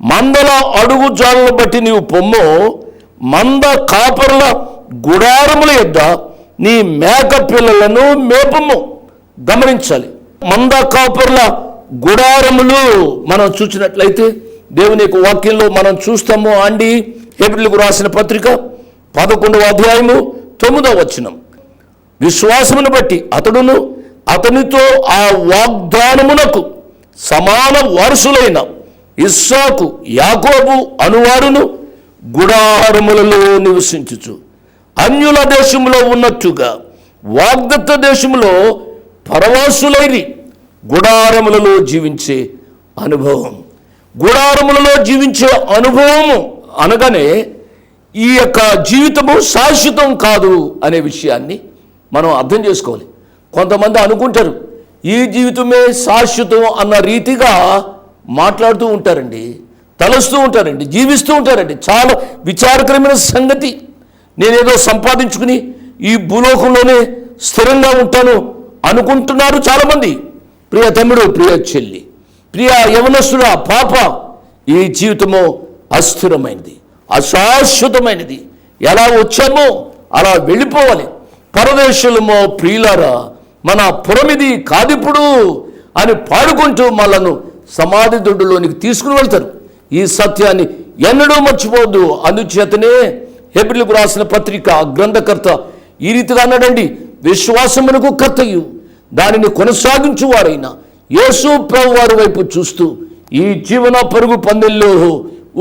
మందల అడుగు జాలను బట్టి నీవు పొమ్ము. మంద కాపరుల గుడారముల యొద్ద నీ మేక పిల్లలను మేపము. గమనించాలి. మంద కాపరుల గుడారములు మనం చూసినట్లయితే దేవుని యొక్క వాక్యంలో మనం చూస్తాము. అండి ఏప్రిల్కు రాసిన పత్రిక పదకొండవ అధ్యాయము తొమ్మిదవ వచనం. విశ్వాసమును బట్టి అతడును అతనితో ఆ వాగ్దానమునకు సమాన వారసులైన ఇస్సాకు యాకోబు అనువారును గుడారములలో నివసించుచు. అన్యుల దేశంలో ఉన్నట్టుగా వాగ్దత్త దేశములో పరవాసులైరి గుడారములలో జీవించే అనుభవం. గుడారములలో జీవించే అనుభవము అనగానే ఈ యొక్క జీవితము శాశ్వతం కాదు అనే విషయాన్ని మనం అర్థం చేసుకోవాలి. కొంతమంది అనుకుంటారు ఈ జీవితమే శాశ్వతం అన్న రీతిగా మాట్లాడుతూ ఉంటారండి తలుస్తూ ఉంటారండి జీవిస్తూ ఉంటారండి. చాలా విచారకరమైన సంగతి. నేనేదో సంపాదించుకుని ఈ భూలోకంలోనే స్థిరంగా ఉంటాను అనుకుంటున్నారు చాలామంది. ప్రియ తమ్ముడు ప్రియ చెల్లి ప్రియ యవనస్తుడా పాప ఈ జీవితము అస్థిరమైనది అశాశ్వతమైనది. ఎలా వచ్చామో అలా వెళ్ళిపోవాలి. పరదేశులమో ప్రియులారా మన పురమిది కాదిప్పుడు అని పాడుకుంటూ మనను సమాధి దొడ్డులోనికి తీసుకుని వెళ్తారు. ఈ సత్యాన్ని ఎన్నడూ మర్చిపోవద్దు. అందుచేతనే హెబ్రిల్కు రాసిన పత్రిక గ్రంథకర్త ఈ రీతిగా అన్నాడండి విశ్వాసమునకు కర్తయు దానిని కొనసాగించువారైన యేసు ప్రభు వారి వైపు చూస్తూ ఈ జీవన పరుగు పందెల్లో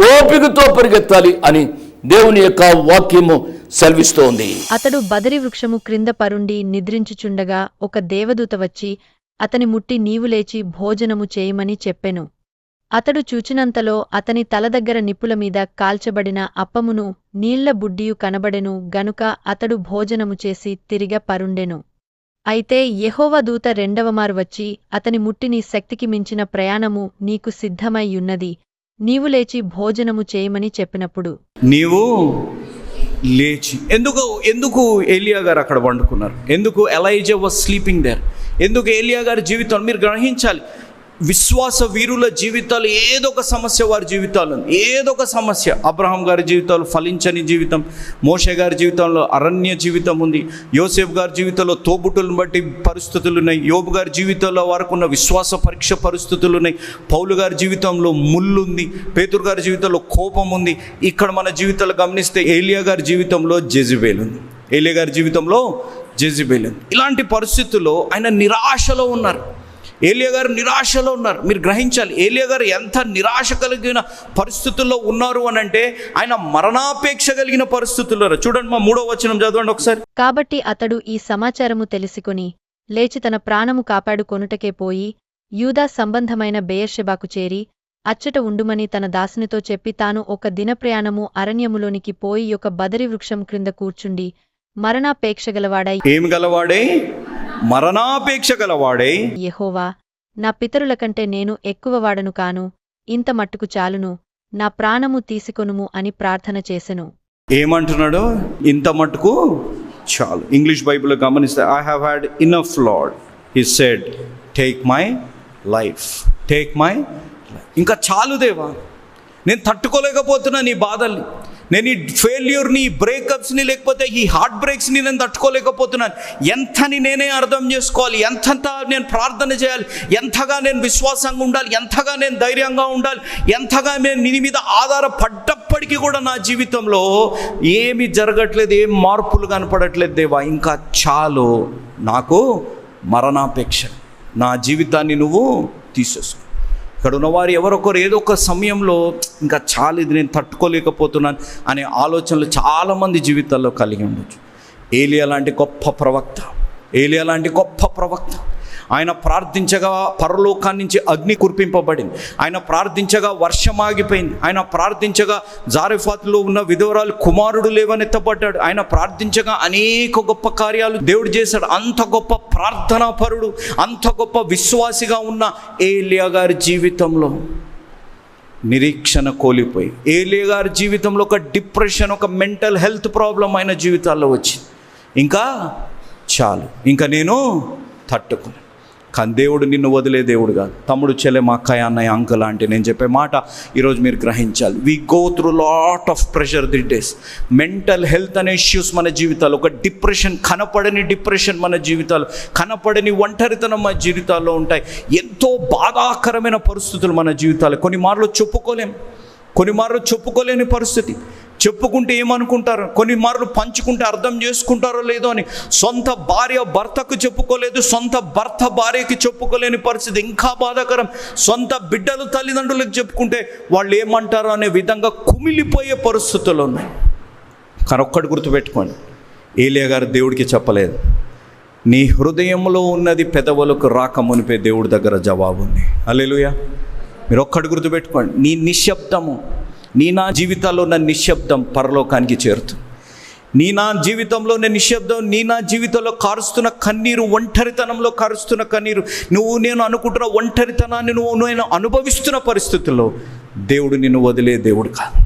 ఓపికతో పరిగెత్తాలి అని దేవుని యొక్క వాక్యము సెలవిస్తోంది. అతడు బదరి వృక్షము క్రింద పరుండి నిద్రించుచుండగా ఒక దేవదూత వచ్చి అతని ముట్టి నీవు లేచి భోజనము చేయమని చెప్పెను. అతడు చూచినంతలో అతని తల దగ్గర నిప్పుల మీద కాల్చబడిన అప్పమును నీళ్ళ బుడ్డియు కనబడెను గనుక అతడు భోజనము చేసి తిరిగ పరుండెను. అయితే యహోవదూత దూత రెండవమారు వచ్చి అతని ముట్టి నీ శక్తికి మించిన ప్రయాణము నీకు సిద్ధమయ్యున్నది నీవు లేచి భోజనము చేయమని చెప్పినప్పుడు. నీవు లేచి. ఎందుకు ఎందుకు ఏలియా గారు అక్కడ వండుకున్నారు? ఎందుకు ఎలైజా వాజ్ స్లీపింగ్ దేర్? ఎందుకు ఏలియా గారి జీవితం మీరు గ్రహించాలి? విశ్వాస వీరుల జీవితాలు ఏదో ఒక సమస్య వారి జీవితాలు ఏదో ఒక సమస్య. అబ్రహాం గారి జీవితాలు ఫలించని జీవితం మోషే గారి జీవితంలో అరణ్య జీవితం ఉంది యోసేఫ్ గారి జీవితంలో తోబుట్టులను బట్టి పరిస్థితులు ఉన్నాయి యోబు గారి జీవితంలో వారికి ఉన్న విశ్వాస పరీక్ష పరిస్థితులు ఉన్నాయి పౌలు గారి జీవితంలో ముళ్ళు ఉంది పేతురు గారి జీవితంలో కోపం ఉంది. ఇక్కడ మన జీవితాలు గమనిస్తే ఏలియా గారి జీవితంలో జెజిబేల్ ఉంది. ఏలియా గారి జీవితంలో జెజిబేల్. ఇలాంటి పరిస్థితుల్లో ఆయన నిరాశలో ఉన్నారు. ఏలియా గారు నిరాశలో ఉన్నారు. మీరు గ్రహించాలి ఏలియా గారు ఎంత నిరాశ కలిగిన పరిస్థితుల్లో ఉన్నారు అని అంటే ఆయన మరణాపేక్ష కలిగిన పరిస్థితుల్లో చూడండి మా మూడో వచనం చదవండి ఒకసారి. కాబట్టి అతడు ఈ సమాచారము తెలుసుకుని లేచి తన ప్రాణము కాపాడుకొనుటకే పోయి యూదా సంబంధమైన బేయర్షెబాకు చేరి అచ్చట ఉండుమని తన దాసునితో చెప్పి తాను ఒక దినప్రయాణము అరణ్యములోనికి పోయి ఒక బదరి వృక్షం క్రింద కూర్చుండి మరణాపేక్ష గలవాడై ఏమి గలవాడే మరణాపేక్ష గలవాడే యెహోవా నా పితరుల కంటే నేను ఎక్కువవాడను కాను. ఇంత మట్టుకు చాలును. నా ప్రాణము తీసుకొనుము అని ప్రార్థన చేసెను. ఏమంటున్నాడు? ఇంత మటుకు చాలు. ఇంగ్లీష్ బైబిల్లో గమనిస్తే I have had enough lord he said take my life take my ఇంకా చాలు దేవా. నేను తట్టుకోలేకపోతున్నా నీ బాధల్ని. నేను ఈ ఫెయిల్యూర్ని ఈ బ్రేకప్స్ని లేకపోతే ఈ హార్ట్ బ్రేక్స్ని నేను తట్టుకోలేకపోతున్నాను. ఎంతని నేనే అర్థం చేసుకోవాలి ఎంతంత నేను ప్రార్థన చేయాలి ఎంతగా నేను విశ్వాసంగా ఉండాలి ఎంతగా నేను ధైర్యంగా ఉండాలి ఎంతగా నేను నీ మీద ఆధారపడ్డప్పటికీ కూడా నా జీవితంలో ఏమి జరగట్లేదు ఏం మార్పులు కనపడట్లేదు దేవా. ఇంకా చాలు నాకు మరణాపేక్ష. నా జీవితాన్ని నువ్వు తీసేసుకో. ఇక్కడ ఉన్నవారు ఎవరొకరు ఏదో ఒక సమయంలో ఇంకా చాలు ఇది నేను తట్టుకోలేకపోతున్నాను అనే ఆలోచనలు చాలామంది జీవితాల్లో కలిగి ఉండొచ్చు. ఏలియా లాంటి గొప్ప ప్రవక్త ఏలియా లాంటి గొప్ప ప్రవక్త ఆయన ప్రార్థించగా పరలోకాన్ని నుంచి అగ్ని కురిపింపబడింది. ఆయన ప్రార్థించగా వర్షం ఆగిపోయింది. ఆయన ప్రార్థించగా జారిఫాత్లో ఉన్న విధవరాలు కుమారుడు లేవనెత్తబడ్డాడు. ఆయన ప్రార్థించగా అనేక గొప్ప కార్యాలు దేవుడు చేశాడు. అంత గొప్ప ప్రార్థనా పరుడు అంత గొప్ప విశ్వాసిగా ఉన్న ఏలియా గారి జీవితంలో నిరీక్షణ కోల్పోయి ఏలియా గారి జీవితంలో ఒక డిప్రెషన్ ఒక మెంటల్ హెల్త్ ప్రాబ్లం ఆయన జీవితాల్లో వచ్చింది. ఇంకా చాలు. ఇంకా నేను తట్టుకున్నాను కానీ దేవుడు నిన్ను వదిలే దేవుడు కాదు. తమ్ముడు చెల్లె మా అక్కయ్య అన్నయ్య అంకుల్ అంటే నేను చెప్పే మాట ఈరోజు మీరు గ్రహించాలి. We go through lot of pressure the days mental health అనే ఇష్యూస్ మన జీవితాలు ఒక డిప్రెషన్ కనపడని డిప్రెషన్ మన జీవితాలు కనపడని ఒంటరితనం మన జీవితాల్లో ఉంటాయి. ఎంతో బాధాకరమైన పరిస్థితులు మన జీవితాలు. కొన్ని మార్లు చెప్పుకోలేం. కొన్ని మార్లు చెప్పుకోలేని పరిస్థితి. చెప్పుకుంటే ఏమనుకుంటారు? కొన్ని మార్లు పంచుకుంటే అర్థం చేసుకుంటారో లేదో అని. సొంత భార్య భర్తకు చెప్పుకోలేదు సొంత భర్త భార్యకి చెప్పుకోలేని పరిస్థితి ఇంకా బాధాకరం. సొంత బిడ్డలు తల్లిదండ్రులకు చెప్పుకుంటే వాళ్ళు ఏమంటారు అనే విధంగా కుమిలిపోయే పరిస్థితులు ఉన్నాయి. కానీ ఒక్కటి గుర్తుపెట్టుకోండి ఏలియా గారు దేవుడికి చెప్పలేదు. నీ హృదయంలో ఉన్నది పెదవులకు రాక మునిపే దేవుడి దగ్గర జవాబు ఉంది. అల్లెలుయా మీరు ఒక్కటి గుర్తుపెట్టుకోండి నీ నిశ్శబ్దము నీ నా జీవితాల్లో ఉన్న నిశ్శబ్దం పరలోకానికి చేరుతుంది. నీ నా జీవితంలో ఉన్న నిశ్శబ్దం నీ నా జీవితంలో కారుస్తున్న కన్నీరు ఒంటరితనంలో కారుస్తున్న కన్నీరు నువ్వు నేను అనుకుంటున్న ఒంటరితనాన్ని నువ్వు నేను అనుభవిస్తున్న పరిస్థితుల్లో దేవుడు నిన్ను వదిలే దేవుడు కాదు.